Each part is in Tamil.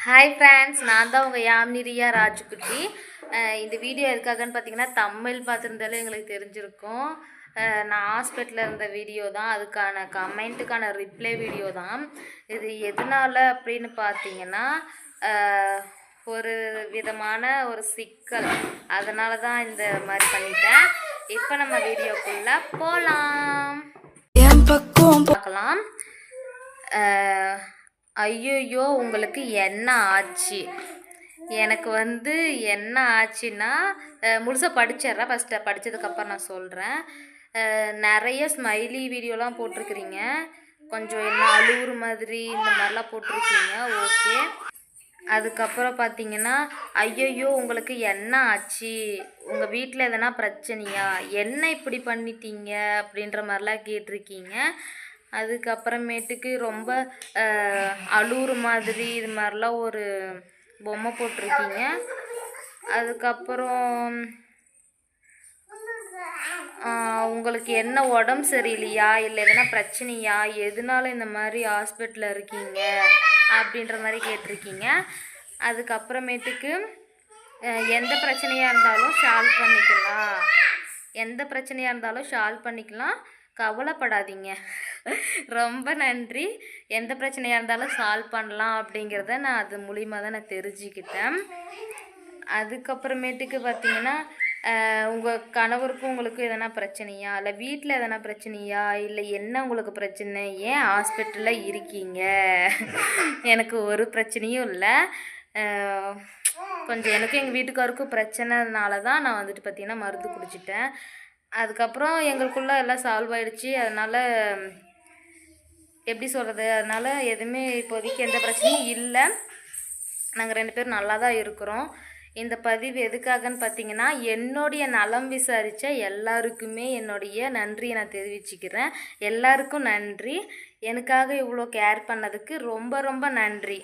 ஹாய் ஃப்ரெண்ட்ஸ் நான் தான் உங்கள் ராஜுக்குட்டி அஹ் இந்த வீடியோ எதுக்காகன்னு பார்த்தீங்கன்னா தமிழ் பார்த்துருந்தாலே எங்களுக்கு தெரிஞ்சிருக்கும். நான் ஹாஸ்பிட்டலில் இருந்த வீடியோ தான். அதுக்கான கமெண்ட்டுக்கான ரிப்ளை வீடியோ தான். இது எதனால் அப்படின்னு பார்த்தீங்கன்னா ஒரு விதமான ஒரு சிக்கல். அதனால தான் இந்த மாதிரி பண்ணிட்டேன். இப்போ நம்ம வீடியோக்குள்ளே போகலாம் பார்க்கலாம். ஐயோயோ உங்களுக்கு என்ன ஆச்சு? எனக்கு வந்து என்ன ஆச்சுன்னா முழுசாக படிச்சிடுறேன். ஃபஸ்ட்டு படித்ததுக்கப்புறம் நான் சொல்கிறேன் நிறைய ஸ்மைலி வீடியோலாம் போட்டிருக்கிறீங்க. கொஞ்சம் என்ன அழுவுற மாதிரி இந்த மாதிரிலாம் போட்டிருக்கீங்க. ஓகே அதுக்கப்புறம் பார்த்தீங்கன்னா ஐயையோ உங்களுக்கு என்ன ஆச்சு? உங்கள் வீட்டில் எதனா பிரச்சனையா? என்ன இப்படி பண்ணிட்டீங்க? அப்படின்ற மாதிரிலாம் கேட்டிருக்கீங்க. அதுக்கப்புறமேட்டுக்கு ரொம்ப அழுவுற மாதிரி இது மாதிரிலாம் ஒரு பொம்மை போட்டிருக்கீங்க. அதுக்கப்புறம் உங்களுக்கு என்ன உடம்பு சரியில்லையா? இல்லை எதனா பிரச்சனையா? எதனால இந்த மாதிரி ஹாஸ்பிட்டலில் இருக்கீங்க? அப்படின்ற மாதிரி கேட்டிருக்கீங்க. அதுக்கப்புறமேட்டுக்கு எந்த பிரச்சனையாக இருந்தாலும் சால்வ் பண்ணிக்கலாம். எந்த பிரச்சனையாக இருந்தாலும் சால்வ் பண்ணிக்கலாம். கவலைப்படாதீங்க. ரொம்ப நன்றி. எந்த பிரச்சனையாக இருந்தாலும் சால்வ் பண்ணலாம் அப்படிங்கிறத நான் அது மூலிமா தான் நான் தெரிஞ்சுக்கிட்டேன். அதுக்கப்புறமேட்டுக்கு பார்த்தீங்கன்னா உங்கள் கணவருக்கும் உங்களுக்கும் எதனா பிரச்சனையா? இல்லை வீட்டில் எதனா பிரச்சனையா? இல்லை என்ன உங்களுக்கு பிரச்சனை? ஏன் ஹாஸ்பிட்டலில் இருக்கீங்க? எனக்கு ஒரு பிரச்சனையும் இல்லை. கொஞ்சம் எனக்கும் எங்கள் வீட்டுக்காருக்கும் பிரச்சனைனால தான் நான் வந்துட்டு பார்த்தீங்கன்னா மருந்து குடிச்சிட்டேன். அதுக்கப்புறம் எங்களுக்குள்ளே எல்லாம் சால்வ் ஆகிடுச்சி அதனால் எப்படி சொல்கிறது அதனால் எதுவுமே இப்போதைக்கு எந்த பிரச்சனையும் இல்லை. நாங்கள் ரெண்டு பேரும் நல்லா தான் இருக்கிறோம். இந்த பதிவு எதுக்காகன்னு பார்த்தீங்கன்னா என்னுடைய நலம் விசாரித்த எல்லாருக்குமே என்னுடைய நன்றியை நான் தெரிவிச்சுக்கிறேன். எல்லாருக்கும் நன்றி. எனக்காக இவ்வளோ கேர் பண்ணதுக்கு ரொம்ப ரொம்ப நன்றி.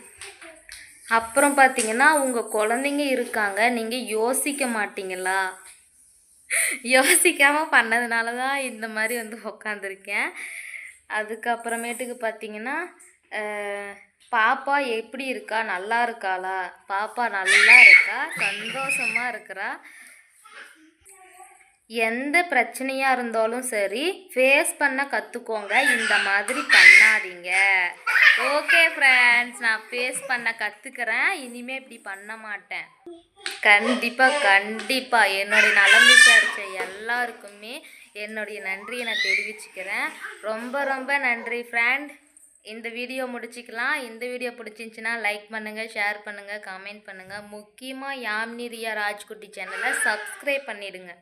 அப்புறம் பார்த்தீங்கன்னா உங்கள் குழந்தைங்க இருக்காங்க. நீங்கள் யோசிக்க மாட்டீங்களா? யோசிக்காமல் பண்ணதுனால தான் இந்த மாதிரி வந்து உக்காந்துருக்கேன். அதுக்கப்புறமேட்டுக்கு பார்த்தீங்கன்னா பாப்பா எப்படி இருக்கா? நல்லா இருக்காளா? பாப்பா நல்லா இருக்கா? சந்தோஷமாக இருக்கிறா? எந்த பிரச்சனையாக இருந்தாலும் சரி ஃபேஸ் பண்ண கற்றுக்கோங்க இந்த மாதிரி பண்ணாதீங்க. ஓகே ஃப்ரெண்ட்ஸ் நான் ஃபேஸ் பண்ண கற்றுக்கிறேன் இனிமேல் இப்படி பண்ண மாட்டேன். கண்டிப்பாக கண்டிப்பாக என்னுடைய நலம் விசாரித்த எல்லாருக்குமே என்னுடைய நன்றியை நான் தெரிவிச்சுக்கிறேன். ரொம்ப ரொம்ப நன்றி ஃப்ரெண்ட் இந்த வீடியோ முடிச்சுக்கலாம். இந்த வீடியோ பிடிச்சிருந்துச்சின்னா லைக் பண்ணுங்கள் ஷேர் பண்ணுங்கள் கமெண்ட் பண்ணுங்கள் முக்கியமாக யாம்னி ரியா ராஜ்குட்டி சேனலை சப்ஸ்கிரைப் பண்ணிவிடுங்க